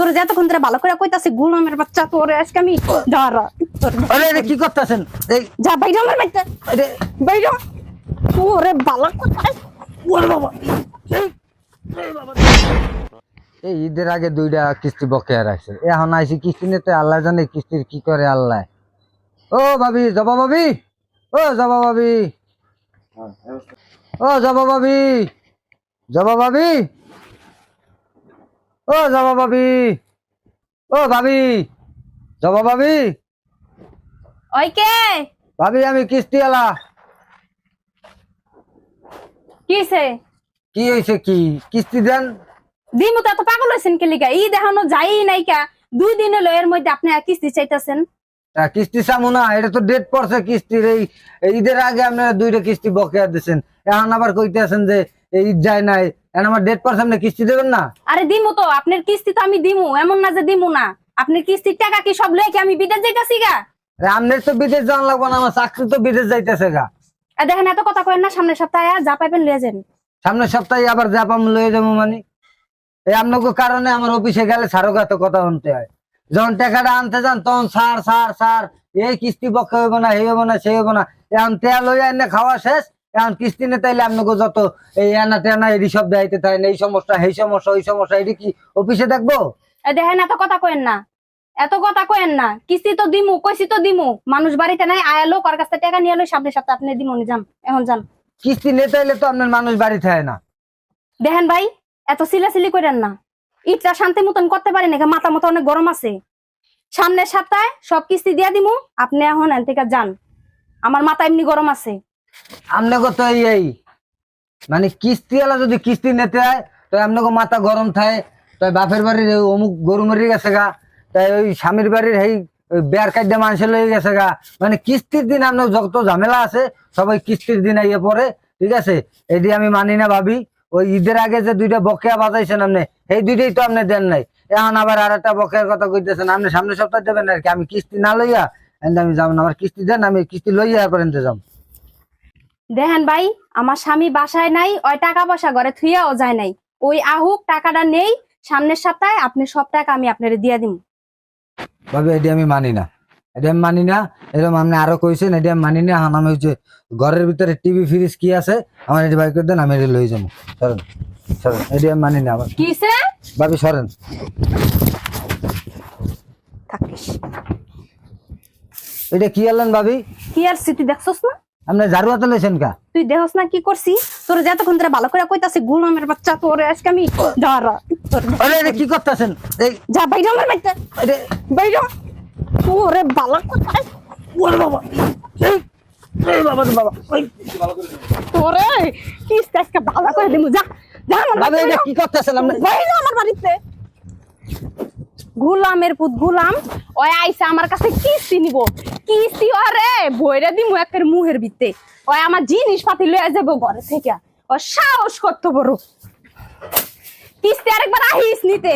তোর যতক্ষণ ধরে ভালো করে কইতাছি গুলামের বাচ্চা তোরে আজকে আমি ধরা আরে আরে কি করতেছেন? এই যা বাইরে আমার বাড়িতে। আরে বাইরে তোরে ভালো ওরে বাবা। এই ঈদের আগে দুইটা কিস্তি বকেয়া রাখছে। এখন আইসি কিস্তি নিতে আল্লাহ জানে কিস্তির কি করে আল্লাহ। ও ভাবি জবা ভাবি? ও জবা ভাবি। ও জবা ভাবি। জবা ভাবি? ও জবা ভাবি ও ভাবি জবা ভাবি ওই কে ভাবি আমি কিস্তি আলা। কিছে কি হয়েছে কি? কিস্তি দেন। দিমু তো পাগল হয়েছেন কে লিগা? ই দেখানো যাই নাই কা। দুই দিন হলো এর মধ্যে আপনি কিস্তি চাইতাছেন। তা কিস্তি চামু না এটা তো ডেট পড়ছে কিস্তির। এই ঈদের আগে আপনারা দুইটা কিস্তি বকেয়া দিচ্ছেন এখন আবার কইতেছেন যে এই যায় নাই। এখন আমার ডেট কিস্তি দেবেন না? আরে দিমু তো আপনার কিস্তি তো আমি দিমু এমন না যে দিমু না। আপনার কিস্তির টাকা কি সব লয়ে কি আমি বিদেশ যাইতাছি গা? আরে তো বিদেশ যাওয়া লাগবে না আমার চাকরি তো বিদেশ যাইতেছে গা। আর দেখেন এত কথা কয়েন না সামনের সপ্তাহে যা পাইবেন লিয়ে যান সামনের সপ্তাহে আবার জাপাম লয়ে যাব মানে। এই আপনাকে কারণে আমার অফিসে গেলে সারো গাতে কথা শুনতে হয়। যখন টাকাটা আনতে যান তখন সার সার সার এই কিস্তি পক্ষে হইব না এই হইব না সেই হইব না। এখন তেল এনে খাওয়া শেষ এখন কিস্তি নিতে তাইলে আপনাকে যত এই আনা টেনা এই সব দেখাইতে থাকে না এই সমস্যা এই সমস্যা ওই সমস্যা এটি কি অফিসে দেখব? এ দেখেন এত কথা কয়েন না। এত কথা কয়েন না। কিস্তি তো দিমু কইছি তো দিমু। মানুষ বাড়িতে নাই আয়ালো কার কাছ টাকা নিয়ে এলো সামনের সপ্তাহে আপনি দিমু নি যান এখন যান। কিস্তি নিতে হইলে তো আপনার মানুষ বাড়ি থাকে না। দেখেন ভাই এত সিলাসিলি করেন না। ইটটা শান্তি মতন করতে পারেন এখানে মাথা মতো অনেক গরম আছে। সামনের সপ্তাহে সব কিস্তি দিয়া দিমু আপনি এখন এন থেকে যান। আমার মাথা এমনি গরম আছে। আপনাকে তো এই মানে কিস্তি আলা যদি কিস্তি নিতে হয়, তো আপনাকে মাথা গরম থাকে। তাই বাপের বাড়ির অমুক গরু মরে গেছে গা। তাই ওই স্বামীর বাড়ির এই বেয়ার কাটে মানুষের লয়ে গেছে গা। মানে কিস্তির দিন আপনার যত ঝামেলা আছে, সবাই কিস্তির দিন আইয়ে পড়ে, ঠিক আছে? এটি আমি মানি না, ভাবি। ওই ঈদের আগে যে দুইটা বকেয়া বাজাইছেন আপনি এই দুইটাই তো আপনি দেন নাই। এখন আবার আর একটা বকেয়ার কথা কইতেছেন আপনি সামনে সপ্তাহ দেবেন আর কি? আমি কিস্তি না লইয়া আমি যাব না। আমার কিস্তি দেন, আমি কিস্তি লইয়া করেন যাব। দেখেন ভাই আমার স্বামী বাসায় নাই ওই টাকা পয়সা ঘরে থুইয়াও যায় নাই। ওই আহুক টাকাটা নেই সামনের সপ্তাহে আপনি সব টাকা আমি আপনারে দিয়া দিম। ভাবে এটি আমি মানি না। এটি আমি মানি না এরকম আপনি আরও কইছেন এটি আমি মানি না এখন আমি হচ্ছে ঘরের ভিতরে টিভি ফ্রিজ কি আছে আমার এটি বাইক করে দেন আমি এটি লই যাব সরেন সরেন এটি আমি মানি না কিসে? ভাবি সরেন। এটা কি আনলেন ভাবি? কি আর স্মৃতি দেখছস না? আপনি ঝাড়ু হাতে লইছেন কা। তুই দেখছ না কি করছি? তোর যতক্ষণ ধরে ভালো করে কইতাছি গুলামের বাচ্চা তোরে আজকে আমি ধরা আরে এটা কি করতেছেন? এই যা বাইরে আমার এটা বাইরে তোরে ভালো ওরে বাবা। এই বাবা রে বাবা। ওই তোরে কি আজকে ভালো করে দিমু? যা যা আমার এটা কি করতেছেন আপনি? বাইরে আমার বাড়িতে। গুলামের পুত গুলাম, ওই আইসা আমার কাছে কিস্তি নিব। কিস্তি আরে, বইরা দিমু একের মুহের ভিতরে ওই আমার জিনিস পাতি লয়ে যাব ঘরে থেকে। ও সাহস করতে বড়। কিস্তি আরেকবার আহিস নিতে।